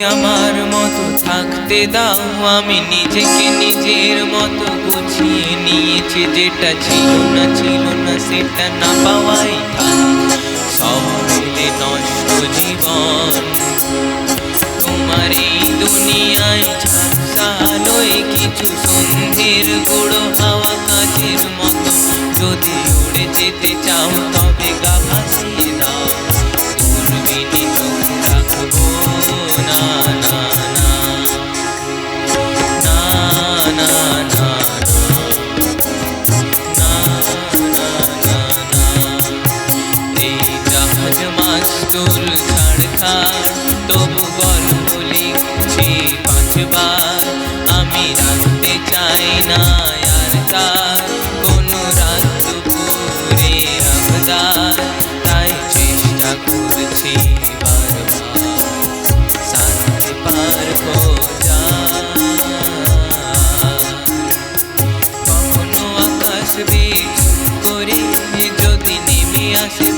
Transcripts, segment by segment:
আমার মতো থাকতে দাও, আমি নিজেকে নিজের মতো গুছিয়ে নিয়েছি, যেটা ছিল না ছিল না, সেটা না পাওয়াই সব মিলে নষ্ট জীবন, তোমার এই দুনিয়ায় ঝাপসা আলোয় কিছু সন্ধ্যের গুঁড়ো হাওয়া কাজের মতো। যদি উড়ে যেতে চাও, তবে গা জাহাজ মাস্তুর ছাড় খায়, তবু গল্প লিখছি পাঁচবার, আমি রাখতে চাই না আর তার কোনো রাত দুপুরে আবদার তাই চেষ্টা করছি কখনো আকাশ বেশ করে, যদি নেমে আসে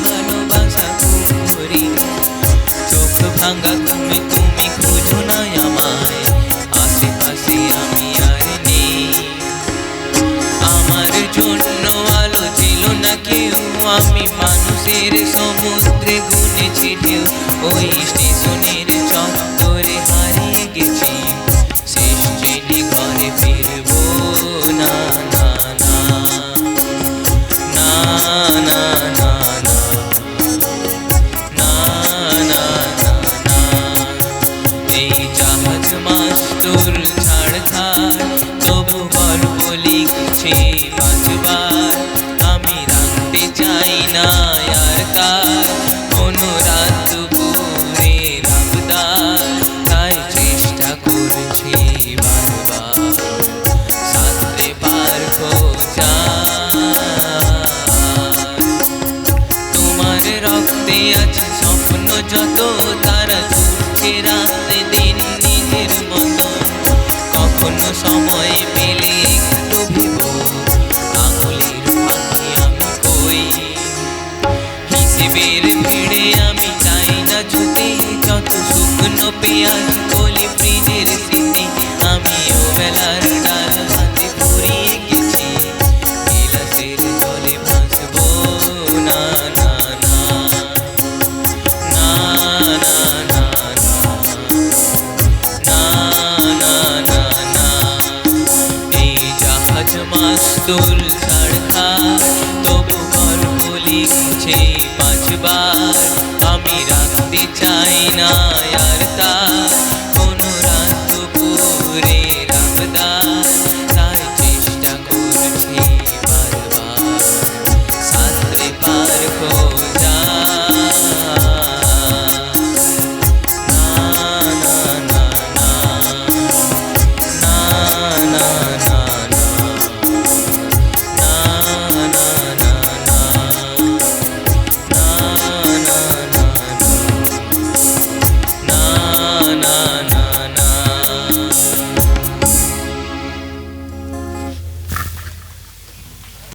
করি। চোখ ভাঙা তুমি তুমি না আমায়। আমি আমার জন্য আলো ছিল না কেউ। আমি মানুষের সমুদ্রে গুনেছি ঢেউ। ওই স্টেশনের চত্বরে হারিয়ে গেছি। তার কোনো রাত দুপুরে রাবদার তাই চেষ্টা করছি বারবার। সাথে পার তোমার রক্তে আছে স্বপ্ন, যত তারা যত শুকনো পেঁয়াজ কলি ফ্রিজের স্মৃতি আমি বেলার ডাল হাতে পুড়িয়ে গেছি গিলাসের জলে ভাসবো না না না না না না না না না না এই জাহাজ মাস্তুল ছাড়খা তবু গল্প লিখছে 不回家